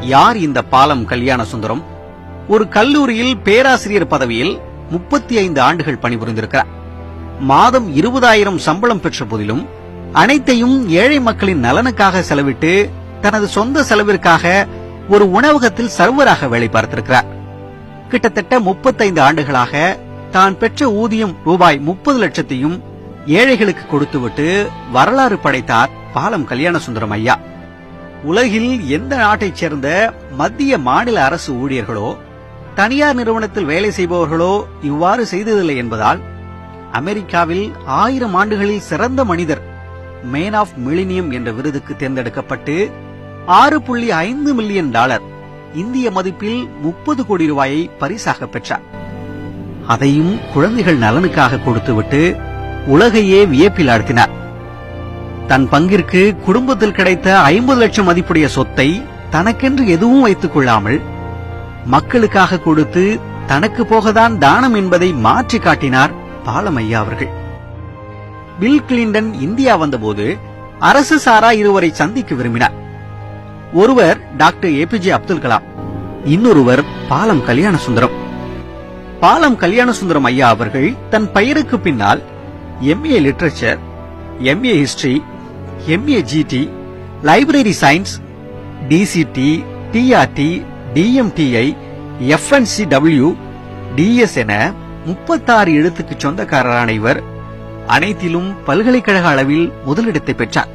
யார் இந்த பாலம் கல்யாண சுந்தரம் ஒரு கல்லூரியில் பேராசிரியர் பதவியில் முப்பத்தி ஐந்து ஆண்டுகள் பணிபுரிந்திருக்கிறார். மாதம் இருபதாயிரம் சம்பளம் பெற்ற போதிலும் அனைத்தையும் ஏழை மக்களின் நலனுக்காக செலவிட்டு தனது சொந்த செலவிற்காக ஒரு உணவகத்தில் சர்வராக வேலை பார்த்திருக்கிறார். கிட்டத்தட்ட முப்பத்தைந்து ஆண்டுகளாக தான் பெற்ற ஊதியம் ரூபாய் முப்பது லட்சத்தையும் ஏழைகளுக்கு கொடுத்துவிட்டு வரலாறு படைத்தார் பாலம் கல்யாணசுந்தரம் ஐயா. உலகில் எந்த நாட்டைச் சேர்ந்த மத்திய மாநில அரசு ஊழியர்களோ தனியார் நிறுவனத்தில் வேலை செய்பவர்களோ இவ்வாறு செய்ததில்லை என்பதால் அமெரிக்காவில் ஆயிரம் ஆண்டுகளில் சிறந்த மனிதர் மேன் ஆஃப் மிலினியம் என்ற விருதுக்கு தேர்ந்தெடுக்கப்பட்டு ஆறு புள்ளி ஐந்து மில்லியன் டாலர் இந்திய மதிப்பில் முப்பது கோடி ரூபாயை பரிசாக பெற்றார். அதையும் குழந்தைகள் நலனுக்காக கொடுத்துவிட்டு உலகையே வியப்பில் ஆழ்த்தினார். தன் பங்கிற்கு குடும்பத்தில் கிடைத்த ஐம்பது லட்சம் மதிப்புடைய சொத்தை தனக்கென்று எதுவும் வைத்துக் கொள்ளாமல் மக்களுக்காக கொடுத்து தனக்கு போகதான் தானம் என்பதை மாற்றி காட்டினார் பாலமையா அவர்கள். பில் கிளின்டன் இந்தியா வந்தபோது அரசு சாரா இருவரை சந்திக்க விரும்பினார். ஒருவர் டாக்டர் ஏபிஜே அப்துல் கலாம் இன்னொருவர் பாலம் கல்யாண சுந்தரம் பாலம் கல்யாண சுந்தரம் ஐயா அவர்கள் தன் பெயருக்கு பின்னால் MA literature MA history MA GD library science DCD DRD DMTI FNC W DS என முப்பத்தாறு எழுத்துக்கு சொந்தக்காரரான இவர் அனைத்திலும் பல்கலைக்கழக அளவில் முதலிடத்தை பெற்றார்.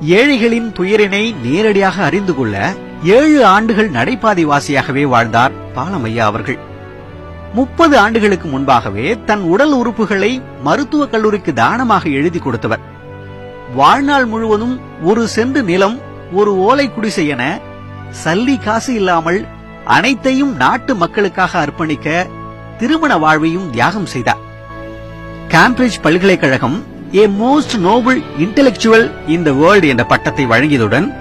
ஏழைகளின் துயரினை நேரடியாக அறிந்து கொள்ள ஏழு ஆண்டுகள் நடைபாதை வாசியாகவே வாழ்ந்தார் பாலமையா அவர்கள். முப்பது ஆண்டுகளுக்கு முன்பாகவே தன் உடல் உறுப்புகளை மருத்துவக் கல்லூரிக்கு தானமாக எழுதி கொடுத்தவர். வாழ்நாள் முழுவதும் ஒரு சென்று நிலம் ஒரு ஓலை குடிசை என சல்லி காசு இல்லாமல் அனைத்தையும் நாட்டு மக்களுக்காக அர்ப்பணிக்க திருமண வாழ்வையும் தியாகம் செய்தார். கேம்பிரிட்ஜ் பல்கலைக்கழகம் ஏ மோஸ்ட் நோபல் இன்டெலெக்சுவல் இந்த வேர்ல்ட் என்ற பட்டத்தை வழங்கியதுடன்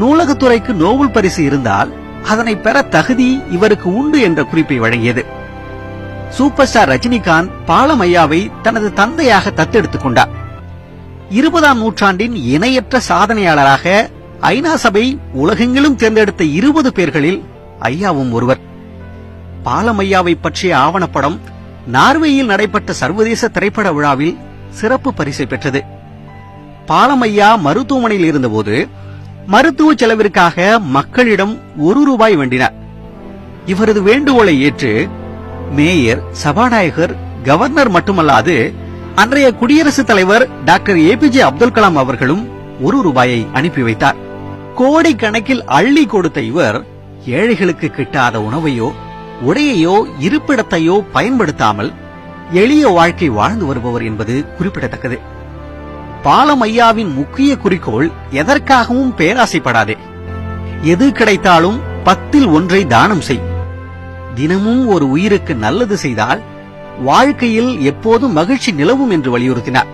நூலகத்துறைக்கு நோபல் பரிசு இருந்தால் அதனை பெற தகுதி இவருக்கு உண்டு என்ற குறிப்பை வழங்கியது. சூப்பர் ஸ்டார் ரஜினிகாந்த் பாலமையாவை தனது தந்தையாக தத்தெடுத்துக் கொண்டார். இருபதாம் நூற்றாண்டின் இணையற்ற சாதனையாளராக ஐநா சபை உலகெங்கிலும் தேர்ந்தெடுத்த இருபது பேர்களில் ஐயாவும் ஒருவர். பாலமையாவை பற்றிய ஆவணப்படம் நார்வேயில் நடைபெற்ற சர்வதேச திரைப்பட விழாவில் சிறப்பு பரிசை பெற்றது. பாலமையா மருத்துவமனையில் இருந்தபோது மருத்துவ செலவிற்காக மக்களிடம் ஒரு ரூபாய் வேண்டினார். இவரது வேண்டுகோளை ஏற்று மேயர் சபாநாயகர் கவர்னர் மட்டுமல்லாது அன்றைய குடியரசுத் தலைவர் doctor A P J Abdul Kalam அவர்களும் ஒரு ரூபாயை அனுப்பி வைத்தார். கோடிக்கணக்கில் அள்ளி கொடுத்த இவர் ஏழைகளுக்கு கிட்டாத உணவையோ உடையையோ இருப்பிடத்தையோ பயன்படுத்தாமல் எளிய வாழ்க்கை வாழ்ந்து வருபவர் என்பது குறிப்பிடத்தக்கது. பாலமையாவின் முக்கிய குறிக்கோள் எதற்காகவும் பேராசைப்படாதே. எது கிடைத்தாலும் பத்தில் ஒன்றை தானம் செய். தினமும் ஒரு உயிருக்கு நல்லது செய்தால் வாழ்க்கையில் எப்போதும் மகிழ்ச்சி நிலவும் என்று வலியுறுத்தினார்.